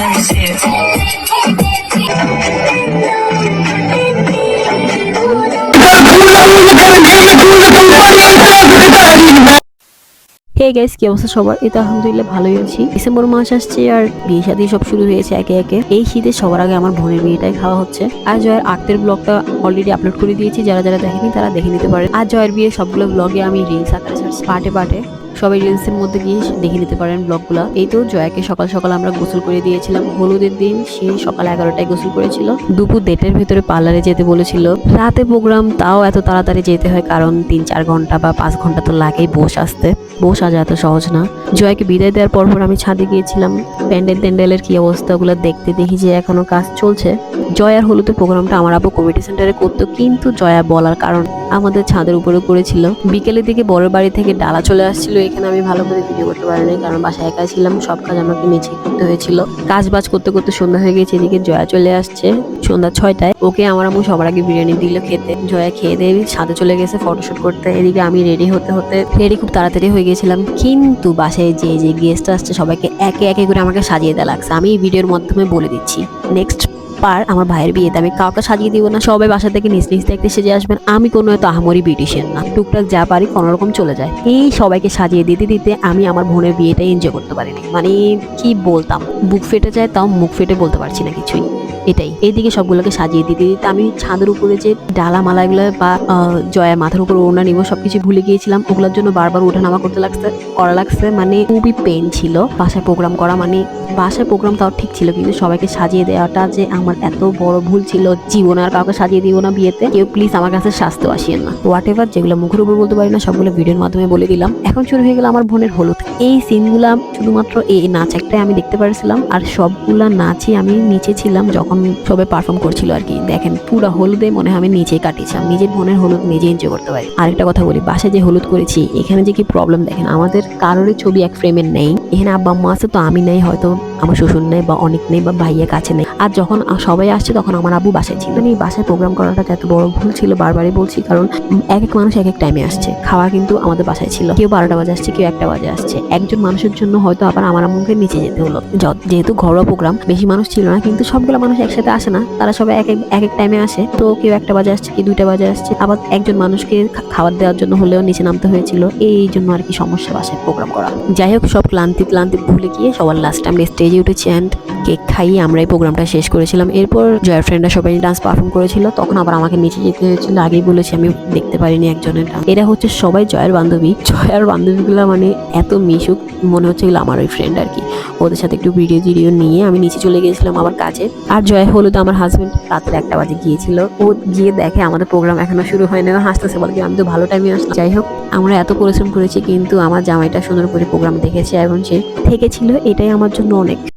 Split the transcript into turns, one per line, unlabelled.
জন্য hey guys কি অবস্থা সবার? এটা আলহামদুলিল্লাহ ভালোই আছি। ডিসেম্বর মাস আসছে আর বিয়ে শাদী সব শুরু হয়েছে একে একে। এই শীতে সবার আগে আমার বোনের বিয়েটাই খাওয়া হচ্ছে। আর জয়ের আত্মের ব্লগটা অলরেডি আপলোড করে দিয়েছি। যারা যারা দেখেনি তারা দেখে নিতে পারে। আর জয়ের বিয়ে সবগুলো ব্লগে আমি রিলস আকারে পার্টে পার্টে সবাই রিলসের মধ্যে গিয়ে দেখে নিতে পারেন ব্লগগুলো এই তো জয়াকে সকাল সকাল আমরা গোসল করে দিয়েছিলাম। হলুদের দিন সে সকাল এগারোটায় গোসল করেছিল। দুপুর দেড়টার ভিতরে পার্লারে যেতে বলেছিল। রাতে প্রোগ্রাম তাও এত তাড়াতাড়ি যেতে হয় কারণ তিন চার ঘণ্টা বা পাঁচ ঘণ্টা তো লাগেই বস আসতে। বস আজ এত সহজ না। জয়াকে বিদায় দেওয়ার পর পর আমি ছাদে গিয়েছিলাম। প্যান্ডেল ট্যান্ডেলের কি অবস্থা ওগুলো দেখতে দেখি যে এখনও কাজ চলছে। জয়ার হলুদের প্রোগ্রামটা আমার আব্বু কমিটি সেন্টারে করতো, কিন্তু জয়া বলার কারণ আমাদের ছাদের উপরে করেছিল বিকেলের দিকে বড়ের বাড়ি থেকে ডালা চলে আসছিল। এখানে আমি ভালো করে ভিডিও করতে পারিনি, কারণ বাসায় একাই ছিলাম। সব কাজ আমাকে নিচে করতে হয়েছিল। কাজ বাজ করতে করতে সন্ধ্যা হয়ে গেছে, এদিকে জয়া চলে আসছে। সন্ধ্যা ছয়টায়। ওকে আমার আম্মু সবার আগে বিরিয়ানি দিল খেতে। জয়া খেয়ে দিয়ে ছাদে চলে গেছে ফটোশুট করতে। এদিকে আমি রেডি হতে হতে রেডি খুব তাড়াতাড়ি হয়ে গেছিলাম। কিন্তু বাসায় যে যে গেস্ট আসছে, সবাইকে একে একে করে আমাকে সাজিয়ে দেওয়া লাগছে। আমি এই ভিডিওর মাধ্যমে বলে দিচ্ছি। নেক্সট পার আমার ভাইয়ের বিয়েতে আমি কাউকে সাজিয়ে দিব না, সবাই বাসা থেকে নিজ নিজ দেখতে সেজে আসবেন। আমি কোনো এত আহামরি বিউটিশিয়ান না। টুকটাক যা পারি কোনোরকম চলে যায়। এই সবাইকে সাজিয়ে দিতে দিতে আমি আমার বোনের বিয়েটা এনজয় করতে পারিনি। মানে কি বলতাম, বুক ফেটে যায় তাও মুখ ফেটে বলতে পারছি না কিছুই। এটাই। এইদিকে সবগুলোকে সাজিয়ে দিতে দিতে আমি ছাদের উপরে যে ডালা মালাগুলো বা জয়ার মাথার উপর ওড়না নিব, সবকিছু ভুলে গিয়েছিলাম। ওগুলোর জন্য বারবার ওঠানামা করতে লাগছে, করা লাগছে। মানে খুবই পেন ছিল। বাসায় প্রোগ্রাম করা মানে বাসায় প্রোগ্রাম তাও ঠিক ছিল, কিন্তু সবাইকে সাজিয়ে দেওয়াটা যে আমার এত বড় ভুল ছিল, জীবন আর কাউকে সাজিয়ে দিব না বিয়েতে। কেউ প্লিজ আমার কাছে স্বাস্থ্য আসিয়েন না। হোয়াট এভার যেগুলো মুখের উপর বলতে পারি না, সবগুলো ভিডিওর মাধ্যমে বলে দিলাম। এখন শুরু হয়ে গেল আমার বোনের হলুদ। এই সিনগুলা শুধুমাত্র এই নাচ একটাই আমি দেখতে পারছিলাম, আর সবগুলা নাচই আমি নিচে ছিলাম যখন সবে পারফর্ম করছিল আর কি। দেখেন, পুরো হলুদে মনে হয় আমি নিচেই কাটিয়েছিলাম। নিজের বোনের হলুদ নিজে এনজয় করতে পারি। আরেকটা কথা বলি, বাসায় যে হলুদ করেছি, এখানে যে কি প্রবলেম দেখেন? আমাদের কারোরই ছবি এক ফ্রেমের নেই। এখানে আব্বা আম্মা আছে তো আমি নেই, হয়তো আমার শ্বশুর নেই বা অনেক নেই বা ভাইয়ের কাছে নেই। আর যখন সবাই আসছে, তখন আমার আব্বু বাসায় ছিল। এই বাসায় প্রোগ্রাম করাটা এত বড় ভুল ছিল, বারবারই বলছি, কারণ এক এক মানুষ এক এক টাইমে আসছে। খাওয়া কিন্তু আমাদের বাসায় ছিল। কেউ বারোটা বাজে আসছে, কেউ একটা বাজে আসছে। একজন মানুষের জন্য হয়তো আবার আমার আম্মুকে নিচে যেতে হলো। যেহেতু ঘরোয়া প্রোগ্রাম বেশি মানুষ ছিল না, কিন্তু সবগুলো মানুষ একসাথে আসে না। তারা সবাই এক এক এক টাইমে আসে। তো কেউ একটা বাজে আসছে কি দুইটা বাজে আসছে। আবার একজন মানুষকে খাবার দেওয়ার জন্য হলেও নিচে নামতে হয়েছিল। এই জন্য আর কি সমস্যা বাসায় প্রোগ্রাম করা। যাই হোক, সব ক্লান্তি ক্লান্তি ভুলে গিয়ে সবার লাস্ট আমরা স্টেজে উঠেছি অ্যান্ড কেক খাইয়ে আমরা এই প্রোগ্রামটা শেষ করেছিলাম। এরপর জয়ের ফ্রেন্ডরা সবাই ডান্স পারফর্ম করেছিল। তখন আবার আমাকে নিচে যেতে হয়েছিল। আগেই বলেছি, আমি দেখতে পারিনি একজনের dance। এরা হচ্ছে সবাই জয়ের বান্ধবী। জয়ের বান্ধবীগুলো মানে এত মিশুক, মনে হচ্ছে এগুলো আমার ওই ফ্রেন্ড আর কি। ওদের সাথে একটু ভিডিও টিডিও নিয়ে আমি নিচে চলে গিয়েছিলাম আমার কাছে। আর জয় হলুদ আমার হাজব্যান্ড রাত্রে একটা বাজে গিয়েছিল। ও গিয়ে দেখে আমাদের প্রোগ্রাম এখনও শুরু হয়নি ও হাসতেছে, বলে আমি তো ভালো টাইমে আসলাম যাই হোক, আমরা এত পরিশ্রম করেছি, কিন্তু আমার জামাইটা সুন্দর করে প্রোগ্রাম দেখেছে এবং সে থেকেছিল। এটাই আমার জন্য অনেক।